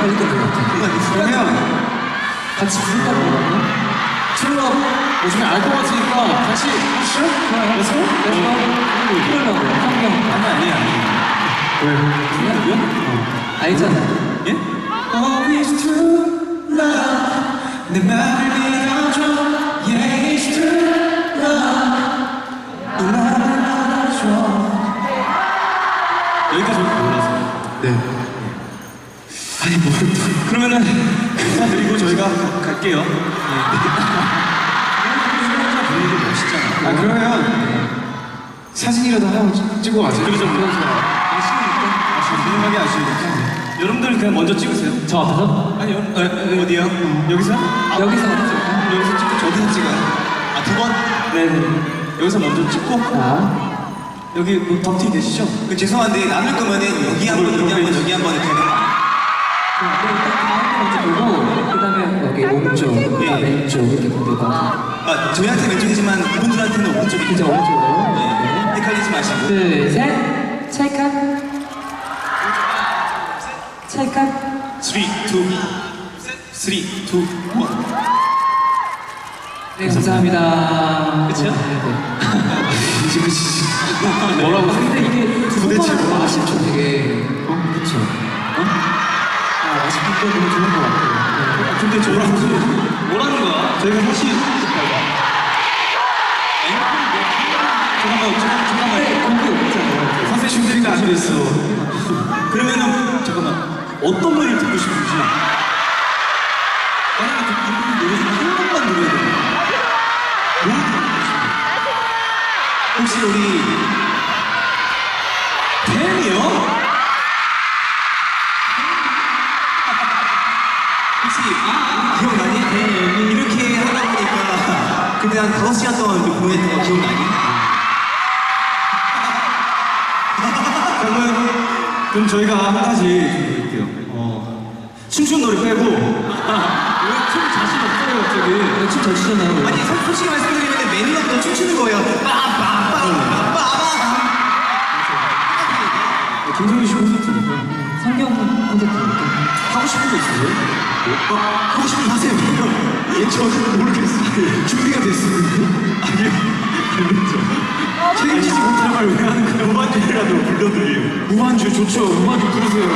빨리 끝날 것 같아. 그러면 같이 부른다고 그러나? 트롤업 요즘에 알것 같으니까 같이 하시죠? 그래서? 그러려고 한명 아니 아니 아니 왜? 누구야? 알잖아. 예? Always true love 내 맘을 믿어줘 Yeah it's true love 이 맘을 알아줘 여기까지 몰라서 네 아니 뭐 그러면은 인사드리고 저희가 갈게요 멋있잖아 아 그러면 사진이라도 하나 찍- 찍고 가죠 그러죠 아쉬우니까 아쉬우니까 아쉬우니까 여러분들 그냥 먼저 찍으세요 저 앞에서? 아니 여, 어, 어디요? 여기서? 여기서 먼저? 여기서 찍고 저기서 찍어요 아두 번? 네네 여기서 먼저 찍고 자. 여기 뭐 덕티 계시죠? 그 죄송한데 남을 거면은 여기 한 번, 여기 한 번, 여기 한 번 이렇게. 네, 가운데 먼저 보고, 그 다음에 여기 오른쪽, 그 다음에 왼쪽 이렇게 보고 가. 아, 저희한테 왼쪽이지만 그분들한테는 오른쪽이 진짜 오른쪽으로. 네. 헷갈리지 마시고. 둘, 셋. 찰칵. 찰칵. 3, 2, 3, 2, 1. 네, 감사합니다. 네, 네. 그치 그치 뭐라고? 근데 이게 도대체 뭐야? 아쉽죠, 되게. 어, 그쵸. 아 데 너무 좋은 것 같아요 근데 저랑 뭐라는 거야? 저희가 사실 잠깐만 잠깐만 잠깐만. 곡이 없잖아요. 선생님들이가 안 됐어. 그러면은 잠깐만 어떤 노래를 듣고 싶은지. 만약에 듣고 노래 중에 한 번만 노래야 되는 뭐 듣고 싶어? 혹시 우리 근데 한 5시간 동안 이렇게 보냈던 거 기억나니? 그러면 그럼 저희가 한 가지 드릴게요 어 춤추는 노래 빼고 왜춤 자신 없어요 갑자기 네, 춤 잘 추잖아요. 아니 솔- 솔직히 말씀드리면 매니저부터 춤추는 거예요. 빠빠빠빠빠. 김성희 씨 콘서트니까 성경 콘서트니까. 하고 싶은 거 있어요? 어, 하고 싶은 거 하세요. 예, 저는 모르겠어요. 준비가 됐습니다. 아니요, 알겠죠. 책임지지 못할 말왜 하는 거예요? 무반주라도 불러드려요. 무반주 좋죠. 무반주 부르세요.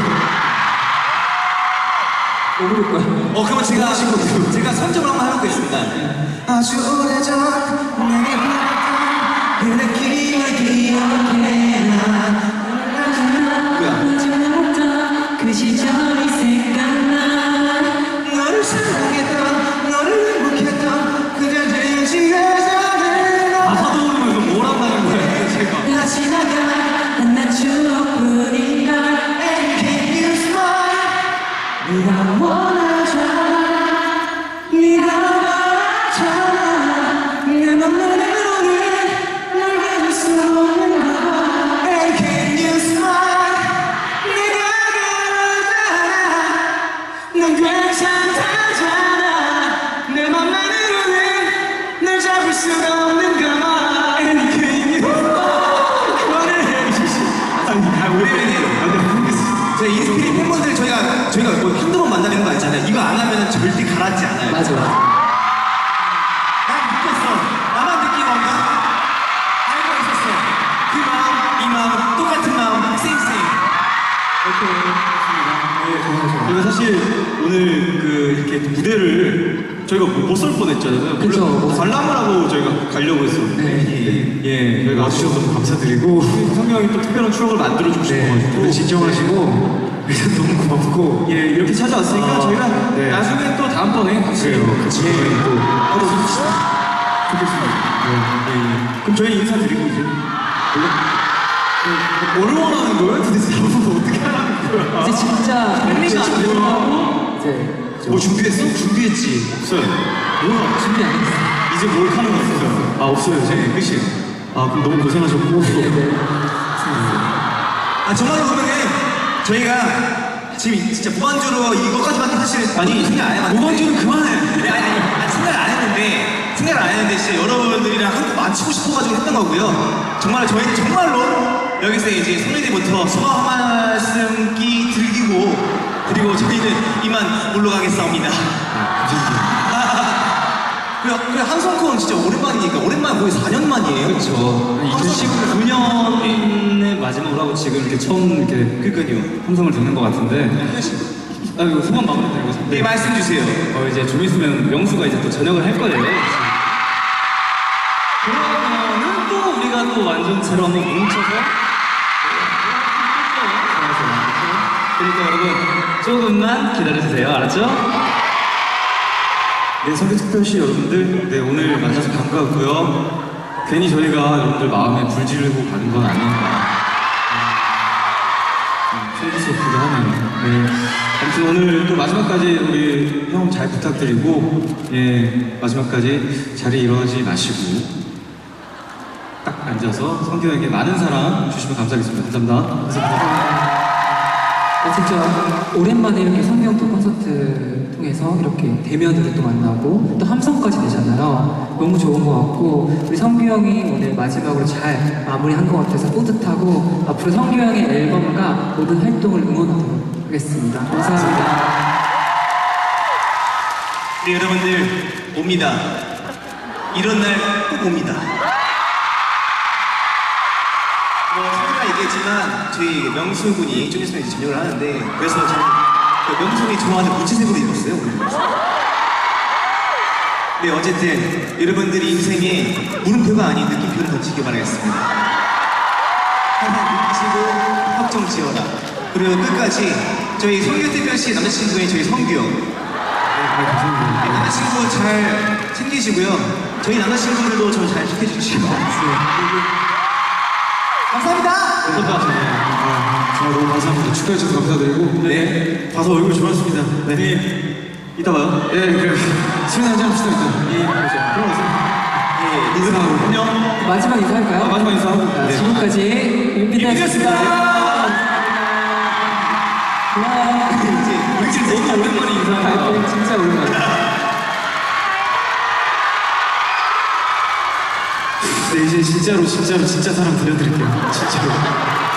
뭐 부를 거야? 어, 그러면 제가 제가 선정을 한번 해보겠습니다. 아주 오래전 내게 네가 원하잖아 네가 원하잖아 내 맘만으로는 널 가질 수 없는 걸 And 넌 괜찮다잖아. 내 맘만으로는 널 잡을 수가 저희가 뭐 한두 번 만나는 거 있잖아요. 이거 안 하면 절대 가라앉지 않아요. 맞아 난 느꼈어. 나만 느낀 건가? 알고 있었어. 그 마음, 이 마음, 똑같은 마음, same same. 저희가 사실 오늘 그 이렇게 무대를 저희가 못설 뻔했잖아요. 그쵸. 원래 관람을 하고 저희가 가려고 했었는데 네. 예, 저희가 와주셔서 너무 감사드리고 성경이 또 특별한 추억을 만들어 주고 싶어가지고 네, 진정하시고 너무 고맙고 예 이렇게 찾아왔으니까 아, 저희가 네. 나중에 또 다음번에 같이 그래요. 같이 예, 또 하도 좋겠습니다. 예, 예. 그럼 저희 인사드리고 이제 원래 예, 뭐를 원하는 거예요? 도대체 나보고 어떻게 하라는 거야? 이제 진짜 팬미가 안 되고 이제 뭐 준비했어? 준비했지. 없어요. 뭐야? 준비 안 했어 이제 뭘 하는 거 없어요? 아 없어요. 이제 끝이에요. 아 그럼 너무 고생하셨고. 네. 아 정말로 보면은 저희가 지금 진짜 무반주로 이것까지밖에 사실 아니, 생각 안 해봤는데 무반주는 그만해. 아니 아니 아니 생각 안 했는데 생각 안 했는데 진짜 여러분들이랑 한국 맞추고 싶어가지고 했던 거고요 정말 저희는 정말로 여기서 이제 선배님부터 소감 한 말씀기 드리고 그리고 저희는 이만 물러가겠사옵니다. 그래, 그래 함성콘 진짜 오랜만이니까 오랜만 거의 4년 만이에요. 그렇죠. 2019년의 마지막으로 하고 지금 이렇게 처음 이렇게 그러니까요. 함성을 듣는 것 같은데. 아 이거 소감 마무리 드리고 네 싶은데. 말씀 주세요. 어 이제 좀 있으면 명수가 이제 또 저녁을 할 거예요. 그러면은 또 우리가 또 완전체로 한번 뭉쳐서 그러니까 여러분 조금만 기다려주세요. 알았죠? 네, 성교 특별시 여러분들, 네 오늘 만나서 반가웠고요. 괜히 저희가 여러분들 마음에 불 지르고 가는 건 아닌가. 송구스럽기도 하네요. 네. 아무튼 오늘 또 마지막까지 우리 형 잘 부탁드리고, 예, 마지막까지 자리 이러지 마시고, 딱 앉아서 성규에게 많은 사랑 주시면 감사하겠습니다. 감사합니다. 아, 진짜 오랜만에 이렇게 성경도 콘서트 통 해서 이렇게 대면으로 또 만나고 또 함성까지 되잖아요. 너무 좋은 것 같고 우리 성규 형이 오늘 마지막으로 잘 마무리한 것 같아서 뿌듯하고 앞으로 성규 형의 앨범과 모든 활동을 응원하도록 하겠습니다. 감사합니다. 우리 여러분들 옵니다. 이런 날 꼭 옵니다. 뭐 성우가 얘기했지만 저희 명수 군이 좀 있으면 전역을 하는데 그래서 저는 그 명수이 좋아하는 무채색으로 입었어요 오늘. 네 어쨌든 여러분들이 인생에 물음표가 아닌 느낌표를 던지기 바라겠습니다. 항상 느끼시고 확정 지어라. 그리고 끝까지 저희 성규특별시 남자친구인 저희 성규 형 네, 남자친구 잘 챙기시고요. 저희 남자친구들도 저잘 챙겨주시고. 감사합니다. 감사합니다. 너무 감사합니다. 축하해 주셔서 감사드리고. 네. 봐서 얼굴 좋았습니다. 네. 이따 봐요. 예, 그, 술 한잔 합시다, 일단. 예, 들어가세요. 예, 인사하고. 안녕. 마지막 인사할까요? 아, 마지막 인사하고. 자, 네. 지금까지 유빈이었습니다. 와, 이제 우리 지금 너무 오랜만에 인사하고. 발표는 진짜 오랜만이야. 네, 이제 진짜로, 진짜로, 진짜 사랑 들려드릴게요. 진짜로.